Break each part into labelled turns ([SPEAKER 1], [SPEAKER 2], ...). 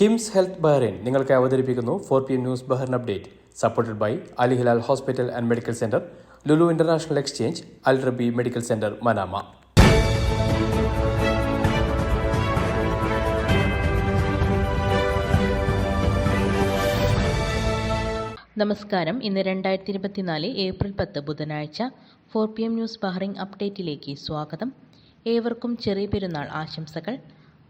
[SPEAKER 1] KIMS health Bahrain നിങ്ങൾക്ക് അവതരിപ്പിക്കുന്നു four P M news Bahrain update supported by Ali Hilal hospital and medical centre Lulu International Exchange Al Rabi medical centre Manama.
[SPEAKER 2] നമസ്കാരം. ഇന്ന് രണ്ടായിരത്തി ഇരുപത്തിനാല് April പത്ത് ബുധനാഴ്ച four P M news Bahrain അപ്ഡേറ്റിലേക്ക് സ്വാഗതം. ഏവർക്കും ചെറിയ പെരുന്നാൾ ആശംസകൾ.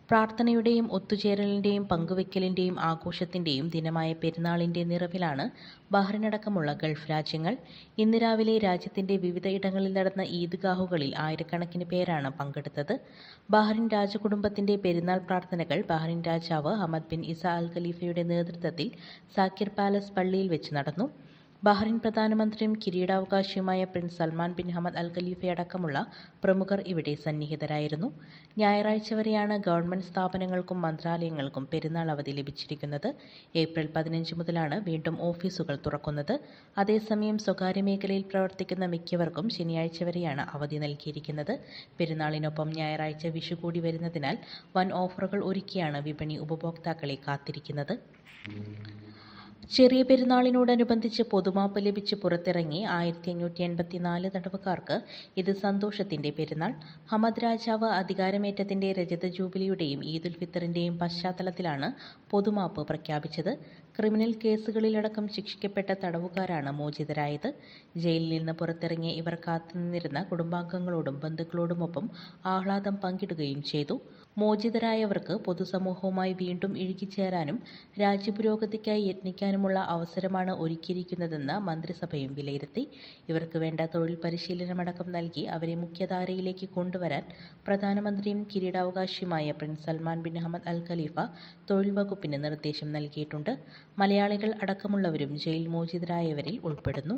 [SPEAKER 2] പ്രാർത്ഥനയുടെയും ഒത്തുചേരലിന്റെയും പങ്കുവയ്ക്കലിന്റെയും ആഘോഷത്തിന്റെയും ദിനമായ പെരുന്നാളിന്റെ നിറവിലാണ് ബഹ്റിനടക്കമുള്ള ഗൾഫ് രാജ്യങ്ങൾ. ഇന്ന് രാവിലെ രാജ്യത്തിന്റെ വിവിധ ഇടങ്ങളിൽ നടന്ന ഈദ്ഗാഹുകളിൽ ആയിരക്കണക്കിന് പേരാണ് പങ്കെടുത്തത്. ബഹ്റിൻ രാജകുടുംബത്തിന്റെ പെരുന്നാൾ പ്രാർത്ഥനകൾ ബഹ്റിൻ രാജാവ് ഹമദ് ബിൻ ഇസ അൽ ഖലീഫയുടെ നേതൃത്വത്തിൽ സാക്കിർ പാലസ് പള്ളിയിൽ വെച്ച് നടന്നു. ബഹ്റിൻ പ്രധാനമന്ത്രിയും കിരീടാവകാശിയുമായ Prince Salman bin Hamad Al ഖലീഫയടക്കമുള്ള പ്രമുഖർ ഇവിടെ സന്നിഹിതരായിരുന്നു. ഞായറാഴ്ച വരെയാണ് ഗവൺമെന്റ് സ്ഥാപനങ്ങൾക്കും മന്ത്രാലയങ്ങൾക്കും പെരുന്നാൾ അവധി ലഭിച്ചിരിക്കുന്നത്. ഏപ്രിൽ പതിനഞ്ച് മുതലാണ് വീണ്ടും ഓഫീസുകൾ തുറക്കുന്നത്. അതേസമയം സ്വകാര്യ മേഖലയിൽ പ്രവർത്തിക്കുന്ന മിക്കവർക്കും ശനിയാഴ്ച വരെയാണ് അവധി നൽകിയിരിക്കുന്നത്. പെരുന്നാളിനൊപ്പം ഞായറാഴ്ച വിഷു കൂടി വരുന്നതിനാൽ വൻ ഓഫറുകൾ ഒരുക്കിയാണ് വിപണി ഉപഭോക്താക്കളെ കാത്തിരിക്കുന്നത്. ചെറിയ പെരുന്നാളിനോടനുബന്ധിച്ച് പൊതുമാപ്പ് ലഭിച്ച് പുറത്തിറങ്ങി ആയിരത്തി അഞ്ഞൂറ്റി എൺപത്തിനാല് തടവുകാർക്ക് ഇത് സന്തോഷത്തിന്റെ പെരുന്നാൾ. ഹമദ് രാജാവ് അധികാരമേറ്റത്തിന്റെ രജത ജൂബിലിയുടെയും ഈദുൽ ഫിത്തറിന്റെയും പശ്ചാത്തലത്തിലാണ് പൊതുമാപ്പ് പ്രഖ്യാപിച്ചത്. ക്രിമിനൽ കേസുകളിലടക്കം ശിക്ഷിക്കപ്പെട്ട തടവുകാരാണ് മോചിതരായത്. ജയിലിൽ നിന്ന് പുറത്തിറങ്ങിയ ഇവർ കാത്തുനിന്നിരുന്ന കുടുംബാംഗങ്ങളോടും ബന്ധുക്കളോടുമൊപ്പം ആഹ്ലാദം പങ്കിടുകയും ചെയ്തു. മോചിതരായവർക്ക് പൊതുസമൂഹവുമായി വീണ്ടും ഇഴുകിച്ചേരാനും രാജ്യപുരോഗതിക്കായി യത്നിക്കാനുമുള്ള അവസരമാണ് ഒരുക്കിയിരിക്കുന്നതെന്ന് മന്ത്രിസഭയും വിലയിരുത്തി. ഇവർക്ക് വേണ്ട തൊഴിൽ പരിശീലനമടക്കം നൽകി അവരെ മുഖ്യധാരയിലേക്ക് കൊണ്ടുവരാൻ പ്രധാനമന്ത്രിയും കിരീടാവകാശിയുമായ Prince Salman bin Ahmed Al Khalifa തൊഴിൽ വകുപ്പിന് നിർദ്ദേശം നൽകിയിട്ടുണ്ട്. മലയാളികൾ അടക്കമുള്ളവരും ജയിൽ മോചിതരായവരിൽ ഉൾപ്പെടുന്നു.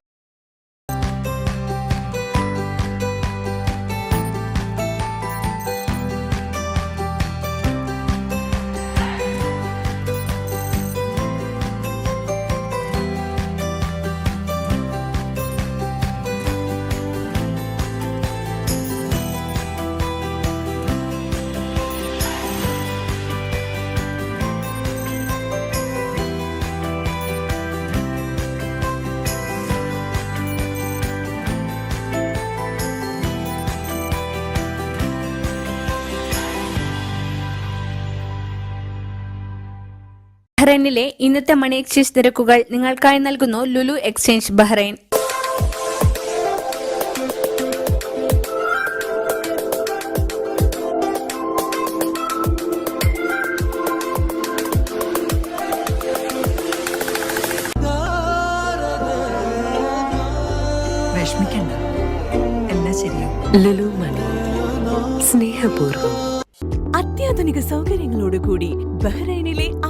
[SPEAKER 3] ബഹ്റൈനിലെ ഇന്നത്തെ മണി എക്സ്ചേഞ്ച് നിരക്കുകൾ നിങ്ങൾക്കായി നൽകുന്നു ലുലു എക്സ്ചേഞ്ച് ബഹ്റൈൻ.
[SPEAKER 4] വിഷമിക്കണ്ട. എല്ലാം ശരിയാവും.
[SPEAKER 5] ലുലു മണി. സ്നേഹപൂർവം.
[SPEAKER 4] അത്യാധുനിക സൗകര്യങ്ങളോട് കൂടി ബഹ്റൈനിലെ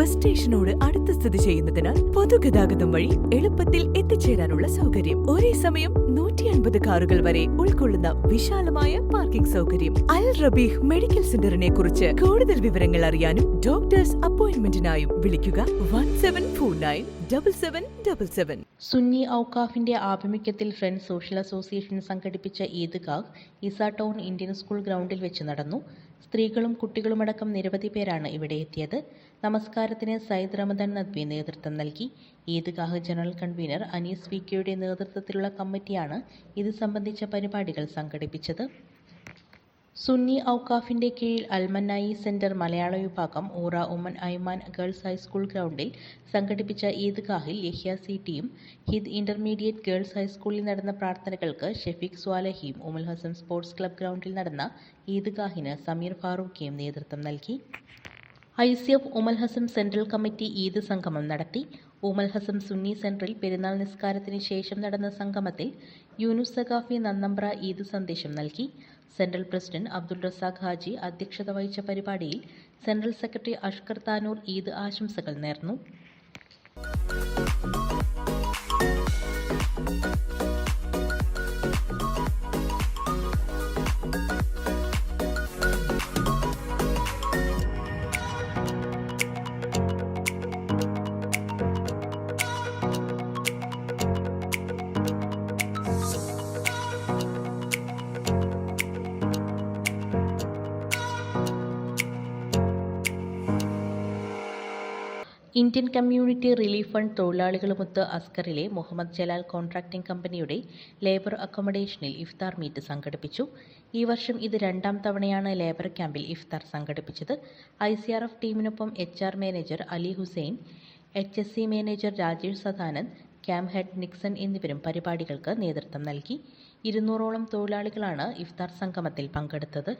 [SPEAKER 4] ബസ് സ്റ്റേഷനോട് അടുത്ത് സ്ഥിതി ചെയ്യുന്നതിനാൽ പൊതുഗതാഗതം വഴി എളുപ്പത്തിൽ എത്തിച്ചേരാനുള്ള സൗകര്യം. ഒരേ സമയം നൂറ്റി അൻപത് കാറുകൾ വരെ ഉൾക്കൊള്ളുന്ന വിശാലമായ പാർക്കിംഗ് സൗകര്യം. അൽ റബീഹ് മെഡിക്കൽ സെന്ററിനെ കുറിച്ച് കൂടുതൽ വിവരങ്ങൾ അറിയാനും ഡോക്ടേഴ്സ് അപ്പോയിന്റ്മെന്റിനായും വിളിക്കുക. One seven four nine double seven double seven.
[SPEAKER 2] Sunni ഔക്കാഫിന്റെ ആഭിമുഖ്യത്തിൽ ഫ്രണ്ട്സ് സോഷ്യൽ അസോസിയേഷൻ സംഘടിപ്പിച്ച ഈദ്ഗാഹ് ഇസ ടൗൺ ഇന്ത്യൻ സ്കൂൾ ഗ്രൗണ്ടിൽ വെച്ച് നടന്നു. സ്ത്രീകളും കുട്ടികളുമടക്കം നിരവധി പേരാണ് ഇവിടെ എത്തിയത്. നമസ്കാരത്തിന് സയ്യിദ് റമദാൻ നദ്വി നേതൃത്വം നൽകി. ഈദ്ഗാഹ് ജനറൽ കൺവീനർ അനീസ് വി കെയുടെ നേതൃത്വത്തിലുള്ള കമ്മിറ്റിയാണ് ഇത് സംബന്ധിച്ച പരിപാടികൾ സംഘടിപ്പിച്ചത്. സുന്നി ഔക്കാഫിന്റെ കീഴിൽ അൽമനായി സെന്റർ മലയാള വിഭാഗം ഊറ ഉമ്മൻ ഐമാൻ ഗേൾസ് ഹൈസ്കൂൾ ഗ്രൗണ്ടിൽ സംഘടിപ്പിച്ച ഈദ്ഗാഹിൽ യഹ്യ സി ടിയും ഹിദ് ഇന്റർമീഡിയറ്റ് ഗേൾസ് ഹൈസ്കൂളിൽ നടന്ന പ്രാർത്ഥനകൾക്ക് Shefeeq സ്വാലഹിയും Umm Al Hassan sports club ഗ്രൗണ്ടിൽ നടന്ന ഈദ്ഗാഹിന് സമീർ ഫാറൂഖിയും നേതൃത്വം നൽകി. I C F Umm Al Hassan central committee Eid സംഗമം നടത്തി. ഉമൽ ഹസൻ സുന്നി സെൻട്രൽ പെരുന്നാൾ നിസ്കാരത്തിന് ശേഷം നടന്ന സംഗമത്തിൽ യൂനുസ് സഖാഫി നന്നമ്പ്ര ഈദ് സന്ദേശം നൽകി. സെൻട്രൽ പ്രസിഡന്റ് അബ്ദുൾ റസാഖ് ഹാജി അധ്യക്ഷത വഹിച്ച പരിപാടിയിൽ സെൻട്രൽ സെക്രട്ടറി അഷ്കർ താനൂർ ഈദ് ആശംസകൾ നേർന്നു. ഇന്ത്യൻ കമ്മ്യൂണിറ്റി റിലീഫ് ഫണ്ട് തൊഴിലാളികളുമൊത്ത് അസ്കറിലെ മുഹമ്മദ് ജലാൽ കോൺട്രാക്ടിംഗ് കമ്പനിയുടെ ലേബർ അക്കോമഡേഷനിൽ ഇഫ്താർ മീറ്റ് സംഘടിപ്പിച്ചു. ഈ വർഷം ഇത് രണ്ടാം തവണയാണ് ലേബർ ക്യാമ്പിൽ ഇഫ്താർ സംഘടിപ്പിച്ചത്. ഐ സി ആർ എഫ് ടീമിനൊപ്പം H R manager Ali Hussain H S C manager Rajesh Sadanand camp head Nixon എന്നിവരും പരിപാടികൾക്ക് നേതൃത്വം നൽകി. ഇരുന്നൂറോളം തൊഴിലാളികളാണ് ഇഫ്താർ സംഗമത്തിൽ പങ്കെടുത്തത്.